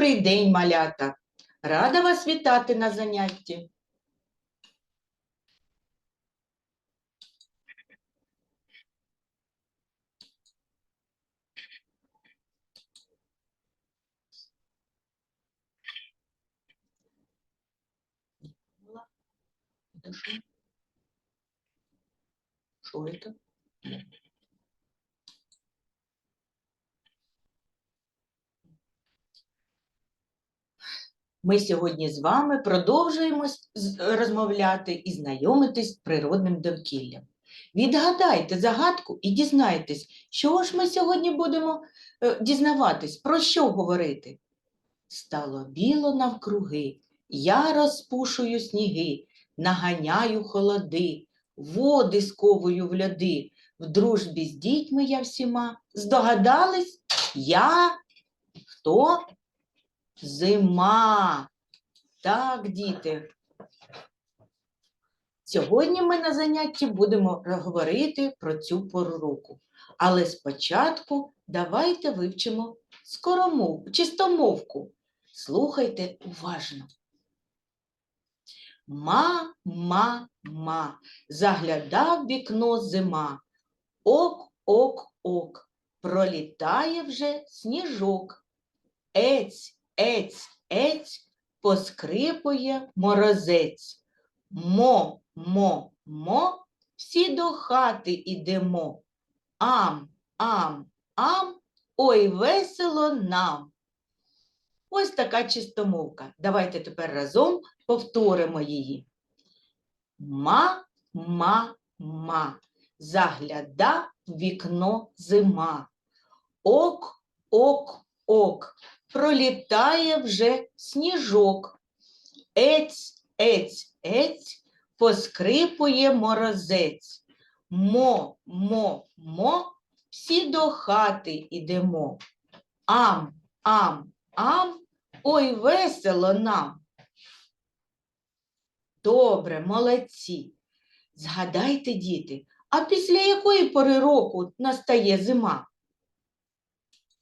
Добрий день, малята! Рада вас вітати на занятті. Что это? Ми сьогодні з вами продовжуємо розмовляти і знайомитись з природним довкіллям. Відгадайте загадку і дізнайтесь, чого ж ми сьогодні будемо е, дізнаватись, про що говорити. Стало біло навкруги, я розпушую сніги, наганяю холоди, води сковую в льоди, в дружбі з дітьми я всіма. Здогадались? Я хто? Зима. Так, діти. Сьогодні ми на занятті будемо говорити про цю пору року. Але спочатку давайте вивчимо скоромов, чистомовку. Слухайте уважно. Ма, ма, ма, заглядав вікно зима. Ок, ок, ок, пролітає вже сніжок. Ець, ець, ець, поскрипує морозець. Мо, мо, мо, всі до хати ідемо. Ам, ам, ам, ой, весело нам. Ось така чистомовка. Давайте тепер разом повторимо її. Ма, ма, ма, загляда в вікно зима. Ок, ок, ок, пролітає вже сніжок. Ець, ець, ець, поскрипує морозець. Мо, мо, мо, всі до хати ідемо. Ам, ам, ам, ой, весело нам. Добре, молодці. Згадайте, діти, а після якої пори року настає зима?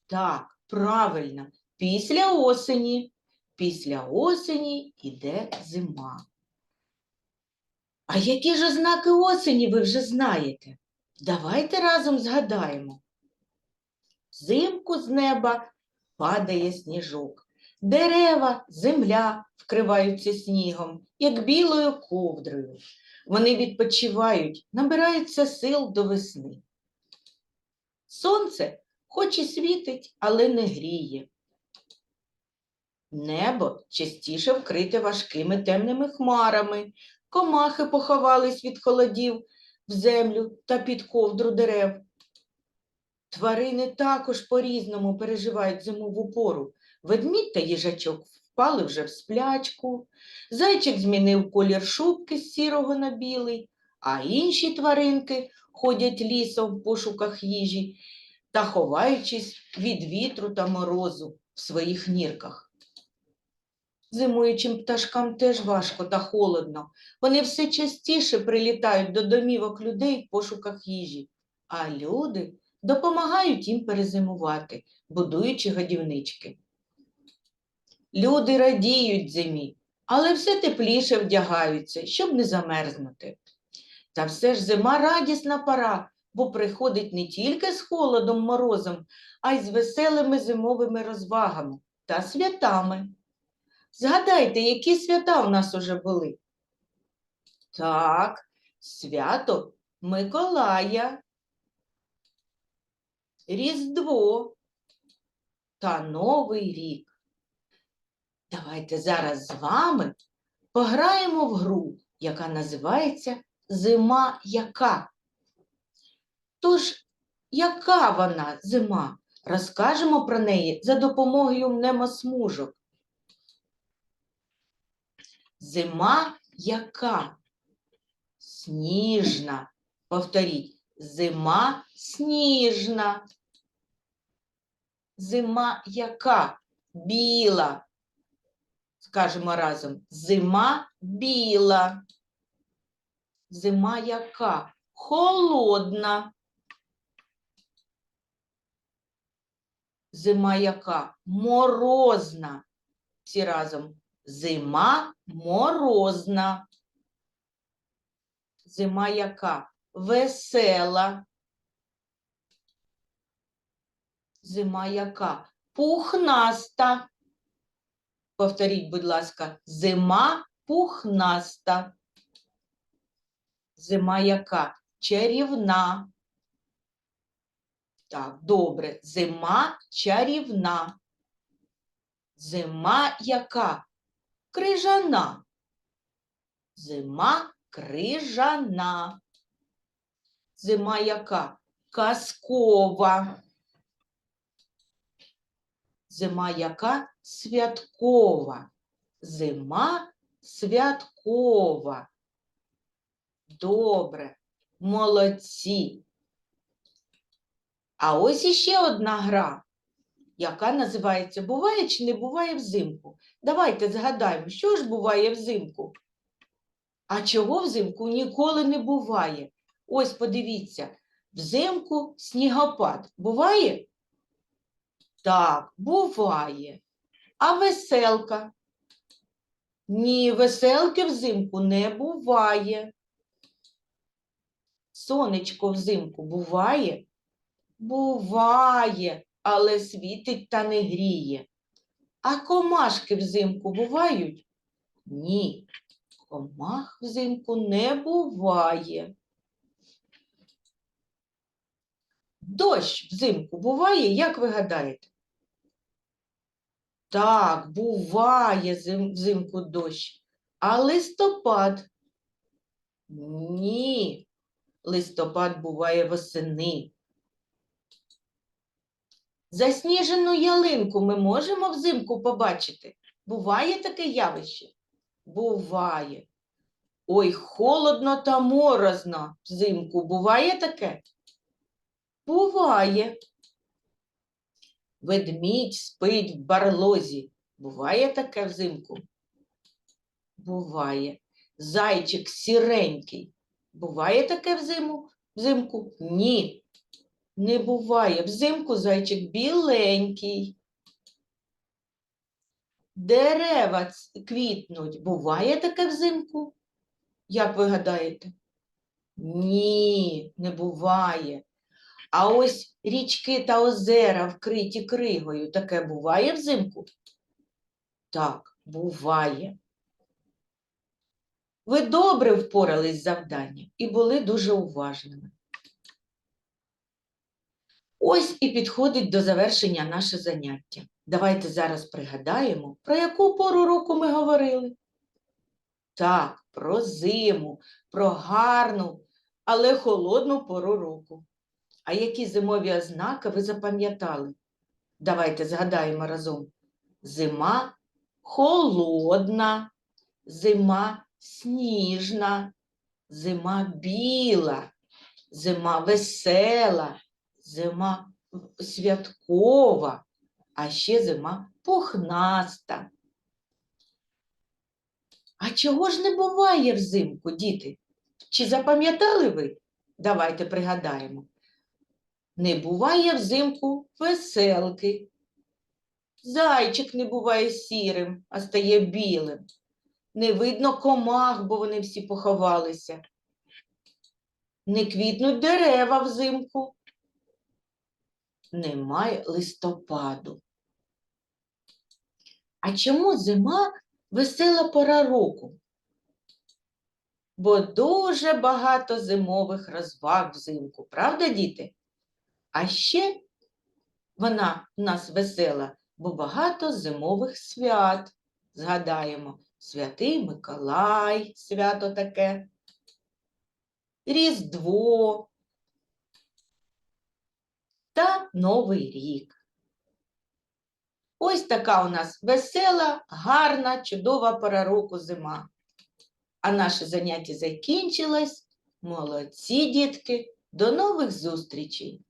Так, правильно, після осені. Після осені йде зима. А які ж ознаки осені ви вже знаєте? Давайте разом згадаємо. Взимку з неба падає сніжок. Дерева, земля вкриваються снігом, як білою ковдрою. Вони відпочивають, набираються сил до весни. Сонце хоч і світить, але не гріє. Небо частіше вкрите важкими темними хмарами, комахи поховались від холодів в землю та під ковдру дерев. Тварини також по-різному переживають зимову пору. Ведмідь та їжачок впали вже в сплячку, зайчик змінив колір шубки з сірого на білий, а інші тваринки ходять лісом в пошуках їжі та ховаючись від вітру та морозу в своїх нірках. Зимуючим пташкам теж важко та холодно. Вони все частіше прилітають до домівок людей в пошуках їжі, а люди допомагають їм перезимувати, будуючи годівнички. Люди радіють зимі, але все тепліше вдягаються, щоб не замерзнути. Та все ж зима радісна пора, бо приходить не тільки з холодом, морозом, а й з веселими зимовими розвагами та святами. Згадайте, які свята у нас уже були. Так, свято Миколая, Різдво та Новий рік. Давайте зараз з вами пограємо в гру, яка називається Зима яка. Тож, яка вона зима? Розкажемо про неї за допомогою мнемосмужок. Зима яка? Сніжна. Повторіть. Зима сніжна. Зима яка? Біла. Скажемо разом. Зима біла. Зима яка? Холодна. Зима яка? Морозна. Всі разом. Зима морозна. Зима яка? Весела. Зима яка? Пухнаста. Повторіть, будь ласка, зима пухнаста. Зима яка? Чарівна. Так, добре. Зима чарівна. Зима яка? Крижана. Зима крижана. Зима яка? Казкова. Зима яка? Святкова. Зима святкова. Добре. Молодці. А ось іще одна гра, яка називається Буває чи не буває взимку. Давайте згадаємо, що ж буває взимку. А чого взимку ніколи не буває? Ось подивіться, взимку снігопад буває? Так, буває. А веселка? Ні, веселки взимку не буває. Сонечко взимку буває? Буває, але світить та не гріє. А комашки взимку бувають? Ні, комах взимку не буває. Дощ взимку буває, як ви гадаєте? Так, буває зим- взимку дощ. А листопад? Ні, листопад буває восени. Засніжену ялинку ми можемо взимку побачити? Буває таке явище? Буває. Ой, холодно та морозно взимку. Буває таке? Буває. Ведмідь спить в барлозі. Буває таке взимку? Буває. Зайчик сіренький. Буває таке взиму? взимку? Ні. Не буває. Взимку зайчик біленький. Дерева квітнуть. Буває таке взимку? Як ви гадаєте? Ні, не буває. А ось річки та озера вкриті кригою. Таке буває взимку? Так, буває. Ви добре впорались з завданням і були дуже уважними. Ось і підходить до завершення наше заняття. Давайте зараз пригадаємо, про яку пору року ми говорили. Так, про зиму, про гарну, але холодну пору року. А які зимові ознаки ви запам'ятали? Давайте згадаємо разом. Зима холодна, зима сніжна, зима біла, зима весела, зима святкова, а ще зима пухнаста. А чого ж не буває взимку, діти? Чи запам'ятали ви? Давайте пригадаємо. Не буває взимку веселки. Зайчик не буває сірим, а стає білим. Не видно комах, бо вони всі поховалися. Не квітнуть дерева взимку. Немає листопаду. А чому зима весела пора року? Бо дуже багато зимових розваг взимку, правда, діти? А ще вона в нас весела, бо багато зимових свят. Згадаємо, Святий Миколай, свято таке, Різдво та Новий рік. Ось така у нас весела, гарна, чудова пора року зима. А наше заняття закінчилось. Молодці, дітки! До нових зустрічей!